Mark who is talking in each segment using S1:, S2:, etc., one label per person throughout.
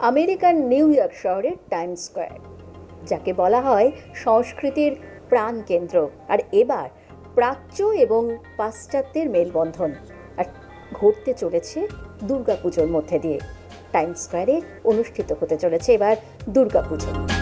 S1: আমেরিকার New York শহরের Time Square, যাকে বলা হয় সংস্কৃতির প্রাণকেন্দ্র। আর এবার প্রাচ্য এবং পাশ্চাত্যের মেলবন্ধন, আর ঘটতে চলেছে দুর্গাপুজোর মধ্যে দিয়ে। টাইম স্কোয়ারে অনুষ্ঠিত হতে চলেছে এবার দুর্গাপুজো।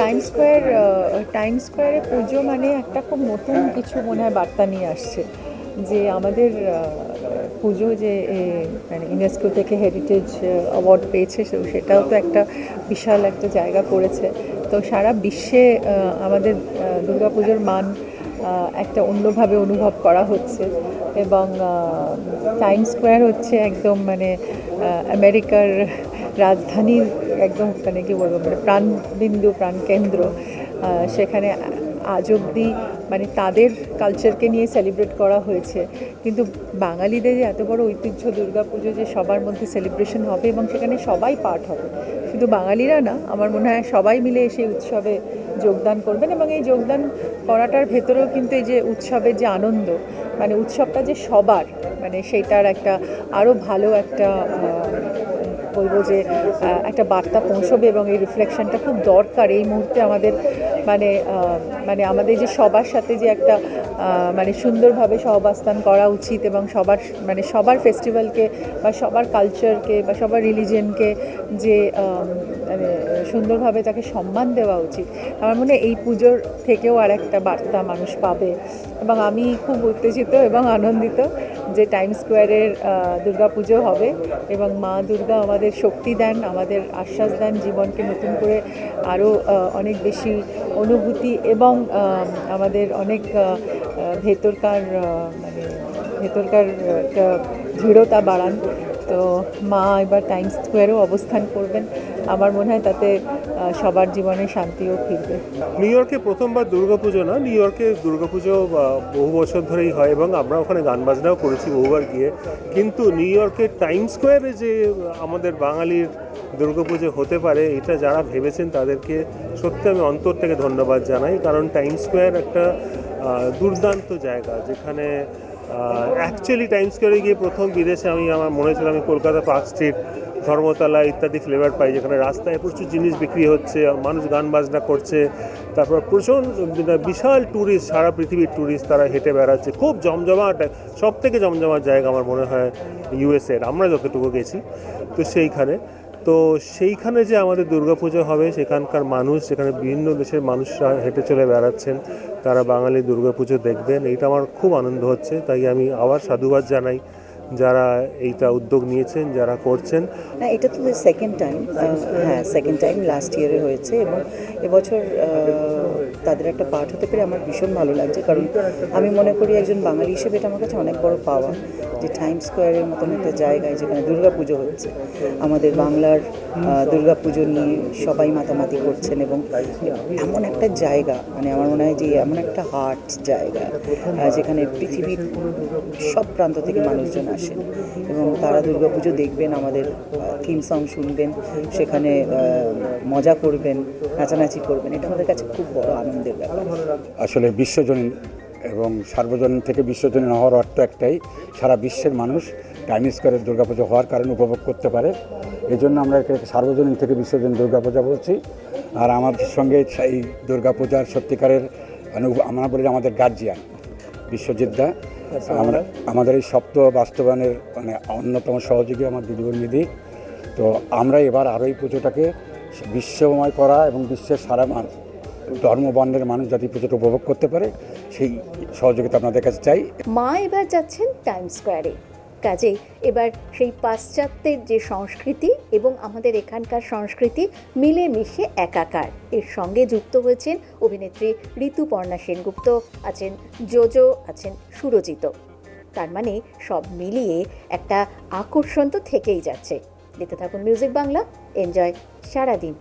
S2: টাইম স্কোয়ার টাইম স্কোয়ারে পুজো মানে একটা খুব নতুন কিছু মনে হয় বার্তা নিয়ে আসছে। যে আমাদের পুজো যে মানে ইউনেস্কো থেকে হেরিটেজ অ্যাওয়ার্ড পেয়েছে সেটাও তো একটা বিশাল একটা জায়গা করেছে। তো সারা বিশ্বে আমাদের দুর্গাপুজোর মান একটা অন্যভাবে অনুভব করা হচ্ছে। এবং টাইম স্কোয়ার হচ্ছে একদম মানে আমেরিকার রাজধানীর একদম মানে কি বলব মানে প্রাণবিন্দু প্রাণকেন্দ্র সেখানে আজ অবধি মানে তাদের কালচারকে নিয়ে সেলিব্রেট করা হয়েছে। কিন্তু বাঙালিদের যে এত বড় ঐতিহ্য দুর্গাপুজো যে সবার মধ্যে সেলিব্রেশন হবে এবং সেখানে সবাই পার্ট হবে, শুধু বাঙালিরা না, আমার মনে হয় সবাই মিলে সেই উৎসবে যোগদান করবেন এবং এই যোগদান করাটার ভেতরেও কিন্তু এই যে উৎসবের যে আনন্দ মানে উৎসবটা যে সবার মানে সেইটার একটা আরও ভালো একটা বলব যে একটা বার্তা পৌঁছবে এবং এই রিফ্লেকশনটা খুব দরকার। এই মুহূর্তে আমাদের মানে মানে আমাদের যে সবার সাথে যে একটা মানে সুন্দরভাবে সহবাস্থান করা উচিত এবং সবার মানে সবার ফেস্টিভ্যালকে বা সবার কালচারকে বা সবার রিলিজিয়নকে যে মানে সুন্দরভাবে তাকে সম্মান দেওয়া উচিত। আমার মনে এই পুজোর থেকেও আর একটা বার্তা মানুষ পাবে। এবং আমি খুব উত্তেজিত এবং আনন্দিত যে টাইম স্কোয়ারের দুর্গাপুজো হবে এবং মা দুর্গা আমাদের শক্তি দেন, আমাদের আশ্বাস দেন, জীবনকে নতুন করে আরও অনেক বেশি অনুভূতি এবং আমাদের অনেক ভেতরকার মানে ভেতরকার একটা দৃঢ়তা বাড়ান। তো মা এবার টাইম স্কোয়ারেও অবস্থান করবেন। আমার মনে হয় তাতে সবার জীবনে শান্তিও ফিরবে।
S3: নিউ ইয়র্কে প্রথমবার দুর্গাপুজো না? নিউ ইয়র্কে দুর্গাপুজো বহু বছর ধরেই হয় এবং আমরা ওখানে গান বাজনাও করেছি বহুবার গিয়ে। কিন্তু নিউ ইয়র্কের টাইম স্কোয়ারে যে আমাদের বাঙালির দুর্গাপুজো হতে পারে, এটা যারা ভেবেছেন তাদেরকে সত্যি আমি অন্তর থেকে ধন্যবাদ জানাই। কারণ টাইম স্কোয়ার একটা দুর্দান্ত জায়গা যেখানে অ্যাকচুয়ালি টাইম স্কোয়ারে গিয়ে প্রথম বিদেশে আমি আমার মনে ছিল আমি কলকাতা পার্ক স্ট্রিট ধর্মতলা ইত্যাদি ফ্লেভার পাই, যেখানে রাস্তায় প্রচুর জিনিস বিক্রি হচ্ছে, মানুষ গান বাজনা করছে, তারপর প্রচুর বিশাল ট্যুরিস্ট সারা পৃথিবীর ট্যুরিস্ট তারা হেঁটে বেড়াচ্ছে। খুব জমজমাট সব থেকে জমজমাট জায়গা আমার মনে হয় ইউএসএর আমরা যতটুকু গেছি, তো সেইখানে। তো সেইখানে যে আমাদের দুর্গাপুজো হবে, সেখানকার মানুষ, সেখানে বিভিন্ন দেশের মানুষরা হেঁটে চলে বেড়াচ্ছেন, তারা বাঙালি দুর্গাপুজো দেখবেন, এইটা আমার খুব আনন্দ হচ্ছে, তাই আমি আবার সাধুবাদ জানাই। যারা এইটা উদ্যোগ নিয়েছেন, যারা করছেন।
S4: এটা তো সেকেন্ড টাইম হ্যাঁ সেকেন্ড টাইম লাস্ট ইয়ারে হয়েছে এবং এবছর তাদের একটা পার্ট হতে পেরে আমার ভীষণ ভালো লাগছে। কারণ আমি মনে করি একজন বাঙালি হিসেবে এটা আমার কাছে অনেক বড় পাওয়া। যে টাইম স্কোয়ারের মতন একটা জায়গায় যেখানে দুর্গাপুজো হচ্ছে। আমাদের বাংলার দুর্গাপুজো নিয়ে সবাই মাতামাতি করছেন এবং এমন একটা জায়গা মানে আমার মনে হয় যে এমন একটা হার্ট জায়গা যেখানে পৃথিবীর সব প্রান্ত থেকে মানুষজন আসেন। এবং তারা দুর্গাপুজো দেখবেন, আমাদের থিম সং শুনবেন, সেখানে মজা করবেন, নাচানাচি করবেন। এটা আমাদের কাছে খুব বড় ব্যাপার
S5: আসলে বিশ্বজনীন এবং সার্বজনীন থেকে বিশ্বজনীন হওয়ার অর্থ একটাই সারা বিশ্বের মানুষ টাইম স্কোয়ারের দুর্গাপূজা হওয়ার কারণে উপভোগ করতে পারে। এই জন্য আমরা একে সার্বজনীন থেকে বিশ্বজনীন দুর্গাপূজা বলছি। আর আমাদের সঙ্গে এই দুর্গাপূজার সত্যিকারের অনু- আমরা বলি আমাদের গার্জিয়ান বিশ্বজিৎ দা। আমরা আমাদের এই সপ্ত বাস্তবায়নের মানে অন্যতম সহযোগী আমার দিদিবর নিধি তো আমরা এবার আরও এই পুজোটাকে বিশ্বময় করা এবং বিশ্বের সারা মান- ধর্ম বর্ণের মানুষ যাতে পুজোটা উপভোগ করতে পারে, সেই সহযোগিতা আপনাদের কাছে চাই।
S1: মা এবার যাচ্ছেন টাইম স্কোয়ারে কাজেই এবার সেই পাশ্চাত্যের যে সংস্কৃতি এবং আমাদের এখানকার সংস্কৃতি মিলেমিশে একাকার। এর সঙ্গে যুক্ত হয়েছেন অভিনেত্রী ঋতুপর্ণা সেনগুপ্ত, আছেন জোজো, আছেন সুরজিত তার মানে সব মিলিয়ে একটা আকর্ষণ তো থেকেই যাচ্ছে। দেখতে থাকুন মিউজিক বাংলা এনজয় সারাদিন।